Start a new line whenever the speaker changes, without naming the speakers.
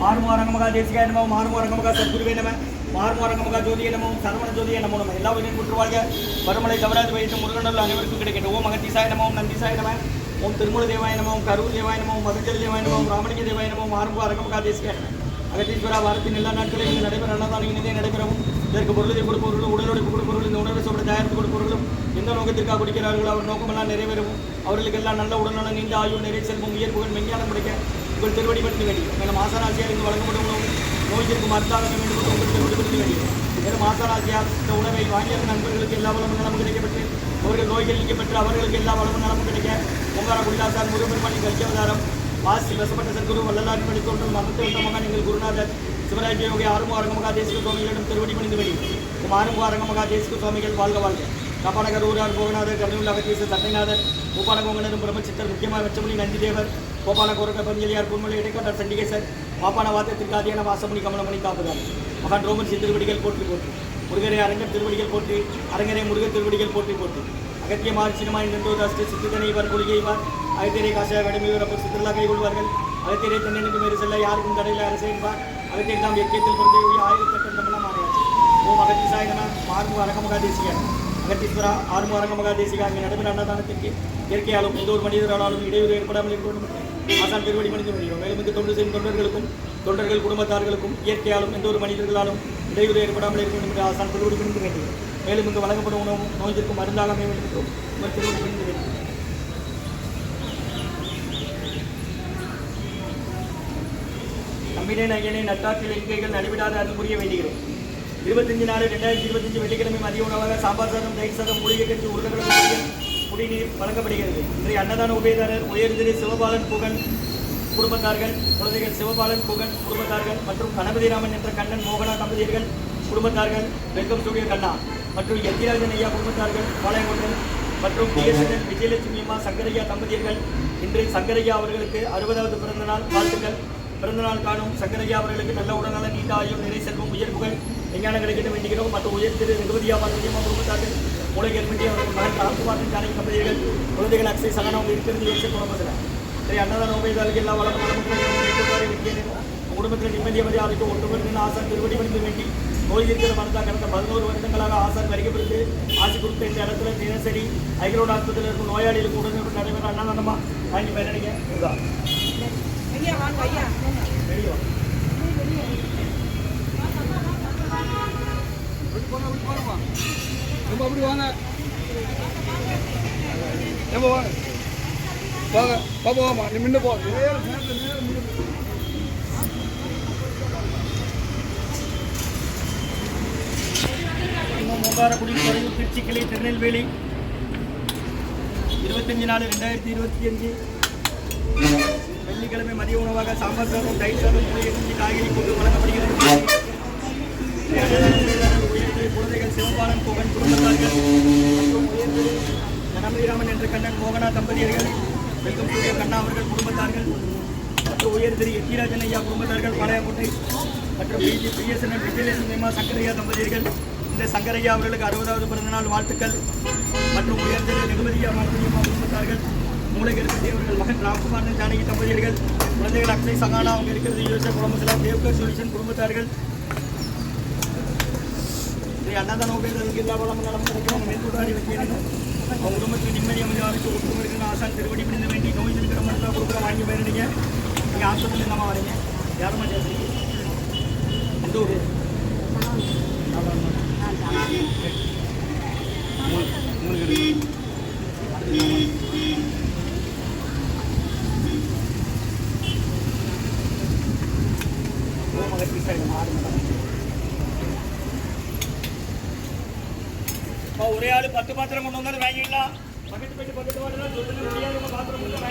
மாறுமாரங்கமகா தேசிகாய நமோ மாறுமாரங்கமகா சத்குருவே நம மாறுமாரங்கமகா ஜோதிய நமோ சரவண ஜோதிய நமோ நம எல்லா உயிரின் குற்றுவாழ்க வருமலை தவறாது வைத்து முருகனல் அனைவருக்கும் கிடைக்கட்டும் ஓம் அகத்தீசாய நமோ நந்திசாய நம ஓம் திருமூல தேவாய நமோ கரூர் தேவாய நமோ மதுஜல் தேவாய நமோ ஓம் ராமலிங்க தேவாய நமோ மாறுமாரங்கமகா தேசிகாய நம அகத்தீஸ்வரா வாரத்தின் எல்லா நாட்களிலும் இங்கு நடைபெற அன்னதானம் இணைந்தே நடைபெறவும். இதற்கு பொருளை கொடுப்பவர்களும் உடலுடைய கொடுப்பவர்களும் இந்த உணவை சாப்பிட தயாரித்து கொடுப்பவர்களும் எந்த நோக்கத்திற்காக குடிக்கிறார்களோ அவர் நோக்கமெல்லாம் நிறைவேறவும். அவர்களுக்கெல்லாம் நல்ல உடல்நலம் நீண்ட ஆயுள் நிறை செல்வம் உயர்வுகள் மெஞ்ஞானம் கிடைக்க உங்கள் திருவடி பற்றி வேண்டும் மேலும் மாசராசியார் இங்கு வழங்கப்படும் உணவு நோய்க்கு மருந்தாக வேண்டும் என்று உங்கள் திருவடி பற்றி வேண்டும் மேலும் மாசராசியார் இந்த உணவை வாங்கிய நண்பர்களுக்கு எல்லா வளமும் நலமும் கிடைக்கப்பட்டு அவர்கள் நோய்கள் நீக்கப்பட்டு அவர்களுக்கு எல்லா வளமும் நலமும் கிடைக்க ஓங்கார குடிதாசார் முருகப்பெருமானின் கல்வியவதாரம் வாசி வசப்பட்ட சத்குரு வள்ளலார் படி தோன்றும் மகத்து உள்ள மகன் எங்கள் குருநாதர் சிவராஜ யோகி ஆறுமு அரங்கமகா தேசிக சுவாமிகளிடம் திருவடி பணிந்து வெளி ஆறுமு அரங்கமகா தேசிக சுவாமிகள் வாழ்க வாழ்க. காப்பானகர் ஊரார் கோகநாதர் கருணூல் அகத்தீச சட்டைநாதர் பூப்பானகோங்கனரும் பிரம்மச்சித்தர் முக்கியமாக வெச்சமணி நந்திதேவர் கோபால கோரக பஞ்சலியார் பொன்மொழி இடைக்காட்டர் சண்டிகேசர் பாப்பான வாத்தியத்திற்கு ஆதியான வாசமணி கமலமணி காப்புதார். மகான் ரோமன் திருவடிகள் போற்றி போற்றி. முருகரை அரங்கர் திருவடிகள் போற்றி அரங்கரை முருகர் திருவடிகள் போற்றி போற்றி. அகத்திய மார்ச்சினமாய் நின்றோதாஸ்து சித்திதனை இவர் கொள்கைவார் அகத்தியரை காசாய கடமையோர் அப்போ சித்திரலா கைகொள்வார்கள். அகத்தியரை தென்னனுக்கு மேறு செல்ல யாருக்கும் தடையில் அரசு என்பார். அகத்தியர் தாம் எக்கியத்தில் பிறந்த ஆயிரத்தெட்டெல்லாம் ஆணையாச்சு ஓம் அகத்தி சாயகனா மார்மு அரங்கமகா தேசிக அகத்தீஸ்வரா ஆறுமு அரங்கமகா தேசிக அங்கே நடைபெற அன்னதானத்திற்கு இயற்கையாலும் எந்த ஒரு மனிதராலும் இடையூறு ஏற்படாமல் இருக்க வேண்டும் ஆசான் திருவடி மனித முடியும் மேலும் இந்த தொண்டு செய்யும் தொண்டர்களுக்கும் தொண்டர்கள் குடும்பத்தார்களுக்கும் இயற்கையாலும் எந்த ஒரு மனிதர்களாலும் இடையூறு ஏற்படாமல் இருக்க வேண்டும் என்று ஆசான் பெருவழி மனித வேண்டும் மேலும் இங்கு வழங்கப்படும் உணவும் நோய்க்கு மருந்தாக அமைய வேண்டும் என்றும் உங்கள் திருவடி பணிந்து வேண்டுகிறோம் நம்பினே நகையனே நட்டாற்றில் இங்கைகள் நடைபெறாத அது புரிய வேண்டுகிறேன் இருபத்தஞ்சு நாலு ரெண்டாயிரத்தி இருபத்தஞ்சு வெள்ளிக்கிழமை மதிய உணவாக சாம்பார் சாதம் தயிர் சாதம் மூலிகை கட்சி உருளைக்கிழங்கு குடிநீர் வழங்கப்படுகிறது. இன்றைய அன்னதான உபயதாரர் உயர்திரு சிவபாலன் புகன் குடும்பத்தார்கள் குழந்தைகள் சிவபாலன் புகன் குடும்பத்தார்கள் மற்றும் கணபதிராமன் என்ற கண்ணன் மோகனா தம்பதியர்கள் குடும்பத்தார்கள் வெல்கம் ஸ்டூடியோ கண்ணா மற்றும் எத்திராஜன் ஐயா குடும்பத்தார்கள் பாளையங்கோட்டன் மற்றும் பிஎஸ்என்எல் விஜயலட்சுமி அம்மா சங்கரையா தம்பதியர்கள். இன்று சங்கரையா அவர்களுக்கு அறுபதாவது பிறந்தநாள் வாழ்த்துக்கள். பிறந்தநாள் காணும் சங்கரையா அவர்களுக்கு நல்ல உடல்நல நீண்ட ஆயுள் நிறை செல்வம் உயர் விஞ்ஞானங்களை கிட்ட வேண்டுகிறோம் மற்றும் உயர் திரு நிகழ்தியா பார்வதியம்மா குடும்பத்தார்கள் மூளைகள் வேண்டிய அவர்கள் மகன் ராம்குமாரின் ஜானகி தம்பதியர்கள் குழந்தைகள் அக்ஷய் சகனா அவங்க இருக்கிறது யோசிச்சு குடும்பத்தில் சரி அன்னதான உபயோகாலுக்கு எல்லா வளம் வளமும் குடும்பத்தில் நிம்மதி மரியாதைக்கு ஒட்டுமொத்த ஆசான் திருவடி பணிந்து வேண்டி நோய் இருக்கிற மருந்தா கடந்த பதினோரு வருடங்களாக ஆசான் வருகைப்படுத்து ஆசி கொடுத்த இந்த இடத்துல தினசரி ஐக்ரோட் ஆஸ்பத்திரியில் இருக்கும் நோயாளிகளுக்கு உடனே நடைபெற அன்னதானமா வாங்கி பயனடைங்க இதுதான்
ஐயா வாங்க ஐயா.
வெளியே வாங்க.
நம்ம அப்படி வாங்க. நம்ம வாங்க. வாங்க பாப்பா வாமா நீ முன்ன போ. நேரா
திருச்சி கிளை திருநெல்வேலி. இருபத்தஞ்சு நாலு ரெண்டாயிரத்தி இருபத்தி அஞ்சு. வெள்ளிக்கிழமை மதிய உணவாக சாம்பார் சாதம் தயிர் சாதம் காய்கறி போட்டு வழங்கப்படுகிறது. சிவபாலன் கோவன் குடும்பத்தார்கள் மற்றும் உயர்திரு கணபதிராமன் என்ற கண்ணன் மோகனா தம்பதியர்கள் வெல்கம் சூரிய கண்ணா அவர்கள் குடும்பத்தார்கள் மற்றும் உயர்திரு எட்டிராஜன் ஐயா குடும்பத்தார்கள் பழையமுட்டை மற்றும் பிஜி பிஎஸ்என்எல் விஜயலட்சுமிமா சங்கரையா தம்பதியர்கள் இந்த சங்கரையா அவர்களுக்கு அறுபதாவது பிறந்தநாள் வாழ்த்துக்கள். மற்றும் உயர்திரு நிகமதியா மாத்தியம்மா குடும்பத்தார்கள் மூலகருப்பதி அவர்கள் மகன் ராம்குமார் ஜானகி தம்பதியர்கள் குழந்தைகள் அக்ஷய் சகானா அவங்க இருக்கிறது யூஎஸ்ஏ குடும்பத்தில் தேவ்கர் சொல்யூஷன் குடும்பத்தார்கள் ஸ்ரீ அன்னதான உபயோகத்துக்கு எல்லா வளமும் நலம் கிடைக்கும் மேற்கொண்டாடி வைக்கிறேன் அவங்க குடும்பத்துக்கு நிம்மதி அமைதியாக ஒட்டு இருக்கிற ஆசான் திருவடி பிடிந்த வேண்டி நோய் இருக்கிற மருந்தா கொடுக்குற வாங்கி போயிருந்தீங்க நீங்கள் ஆஸ்பத்திரியில் நம்ம வரீங்க யாருமா பேசுறீங்க எந்த ஊர் உங்களுக்கு இப்போ ஒரே ஆள் பத்து பாத்திரம் கொண்டு வந்தாலும் வாங்கிக்கலாம் பக்கத்து போயிட்டு பக்கத்து பாத்திரம் சொல்லுங்க முடியாது உங்க பாத்திரம் மட்டும்